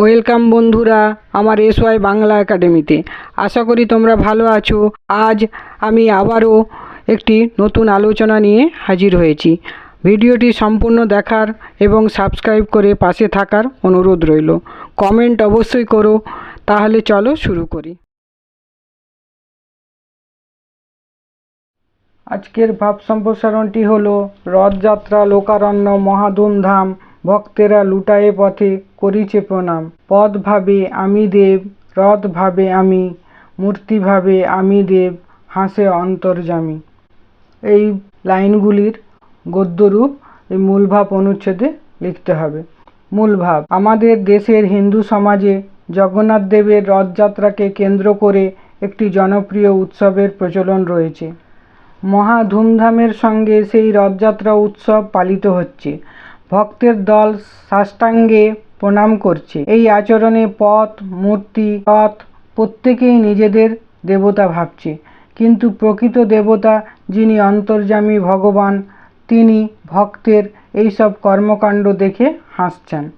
Welcome বন্ধুরা আমার S Y Bangla একাডেমিতে। আশা করি তোমরা ভালো আছো। আজ আমি আবারও একটি নতুন আলোচনা নিয়ে হাজির হয়েছি। ভিডিওটি সম্পূর্ণ দেখার এবং সাবস্ক্রাইব করে পাশে থাকার অনুরোধ রইল। কমেন্ট অবশ্যই করো, তাহলে চলো শুরু করি। আজকের ভাব সম্প্রসারণটি হল রথযাত্রা, লোকারণ্য, মহাধুমধাম ভক্তেরা লুটায়ে পথে করিছে প্রণাম। পদ ভাবে আমি দেব রথ ভাবে আমি মূর্তি ভাবে আমি দেব, হাসে অন্তর্যামী। এই লাইনগুলির গদ্যরূপ এই মূলভাব অনুচ্ছেদে লিখতে হবে। মূলভাব, আমাদের দেশের হিন্দু সমাজে জগন্নাথ দেবের রথযাত্রাকে কেন্দ্র করে একটি জনপ্রিয় উৎসবের প্রচলন রয়েছে। মহা ধুমধামের সঙ্গে সেই রথযাত্রা উৎসব পালিত হচ্ছে। ভক্তের দল সাষ্টাঙ্গে প্রণাম করছে। এই আচরণে পথ, মূর্তি পথ প্রত্যেকেই নিজেদের দেবতা ভাবছে। কিন্তু প্রকৃত দেবতা যিনি অন্তর্যামী ভগবান, তিনি ভক্তের এইসব কর্মকাণ্ড দেখে হাসছেন।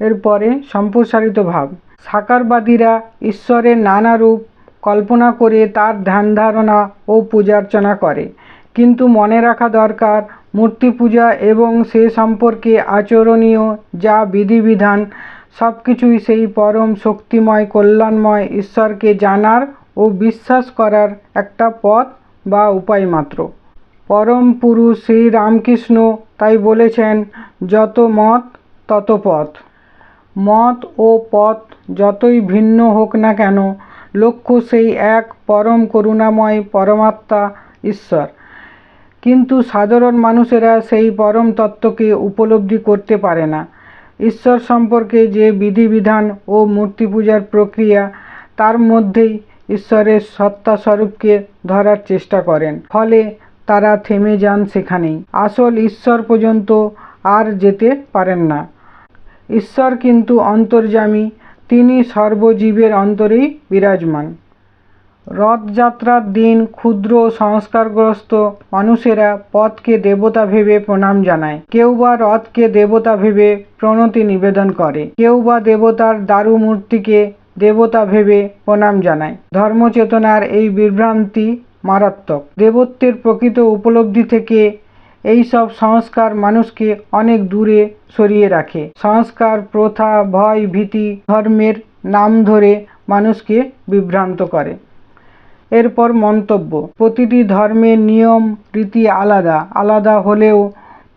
এরপরে সম্প্রসারিত ভাব। সাকারবাদীরা ঈশ্বরের নানা রূপ কল্পনা করে তার ধ্যান ধারণা ও পূজার্চনা করে। কিন্তু মনে রাখা দরকার মূর্তি পূজা এবং সে সম্পর্কে আচরণীয় যা বিধিবিধান সব কিছুই সেই পরম শক্তিময়, কল্যাণময় ঈশ্বরকে জানার ও বিশ্বাস করার একটা পথ বা উপায় মাত্র। পরম পুরুষ শ্রী রামকৃষ্ণ তাই বলেছেন, যত মত, তত পথ। মত ও পথ যতই ভিন্ন হোক না কেন, লক্ষ্য সেই এক পরম করুণাময় পরমাত্মা ঈশ্বর। কিন্তু সাধারণ মানুষেরা সেই পরম তত্ত্বকে উপলব্ধি করতে পারে না। ঈশ্বর সম্পর্কে যে বিধিবিধান ও মূর্তি পূজার প্রক্রিয়া, তার মধ্যেই ঈশ্বরের সত্তা স্বরূপকে ধরার চেষ্টা করেন। ফলে তারা থেমে যান সেখানেই। আসল ঈশ্বর পর্যন্ত আর যেতে পারেন না। ঈশ্বর কিন্তু অন্তর্যামী, তিনি সর্বজীবের অন্তরেই বিরাজমান। রথযাত্রার দিন ক্ষুদ্র সংস্কারগ্রস্ত মানুষেরা পথকে দেবতা ভেবে প্রণাম জানায়। কেউ বা রথকে দেবতা ভেবে প্রণতি নিবেদন করে। কেউ বা দেবতার দারু মূর্তিকে দেবতা ভেবে প্রণাম জানায়। ধর্মচেতনার এই বিভ্রান্তি মারাত্মক। দেবত্বের প্রকৃত উপলব্ধি থেকে এই সব সংস্কার মানুষকে অনেক দূরে সরিয়ে রাখে। সংস্কার, প্রথা, ভয়, ভীতি, ধর্মের নাম ধরে মানুষকে বিভ্রান্ত করে। এরপর মন্তব্য, প্রতিটি ধর্মের নিয়ম, রীতি আলাদা। আলাদা হলেও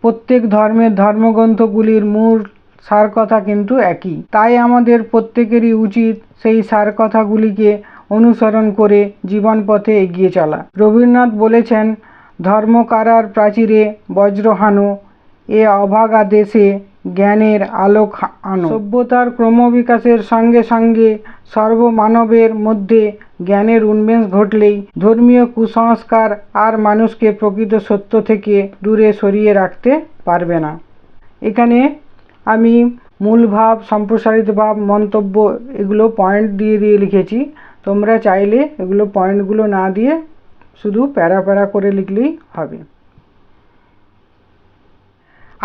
প্রত্যেক ধর্মের ধর্মগ্রন্থগুলির মূল সার কথা কিন্তু একই। তাই আমাদের প্রত্যেকেরই উচিত সেই সার কথাগুলিকে অনুসরণ করে জীবন পথে এগিয়ে চলা। রবীন্দ্রনাথ বলেছেন, ধর্মকারার প্রাচীরে বজ্রহানো, এ অভাগা দেশে জ্ঞানের আলোক আনো। সভ্যতার ক্রমবিকাশের সঙ্গে সঙ্গে সর্বমানবের মধ্যে জ্ঞানের উন্মেষ ঘটলেই ধর্মীয় কুসংস্কার আর মানুষকে প্রকৃত সত্য থেকে দূরে সরিয়ে রাখতে পারবে না। এখানে আমি মূল ভাব সম্প্রসারিত ভাব, মন্তব্য এগুলো পয়েন্ট দিয়ে দিয়ে লিখেছি। তোমরা চাইলে এগুলো পয়েন্টগুলো না দিয়ে শুধু প্যারা প্যারা করে লিখলেই হবে।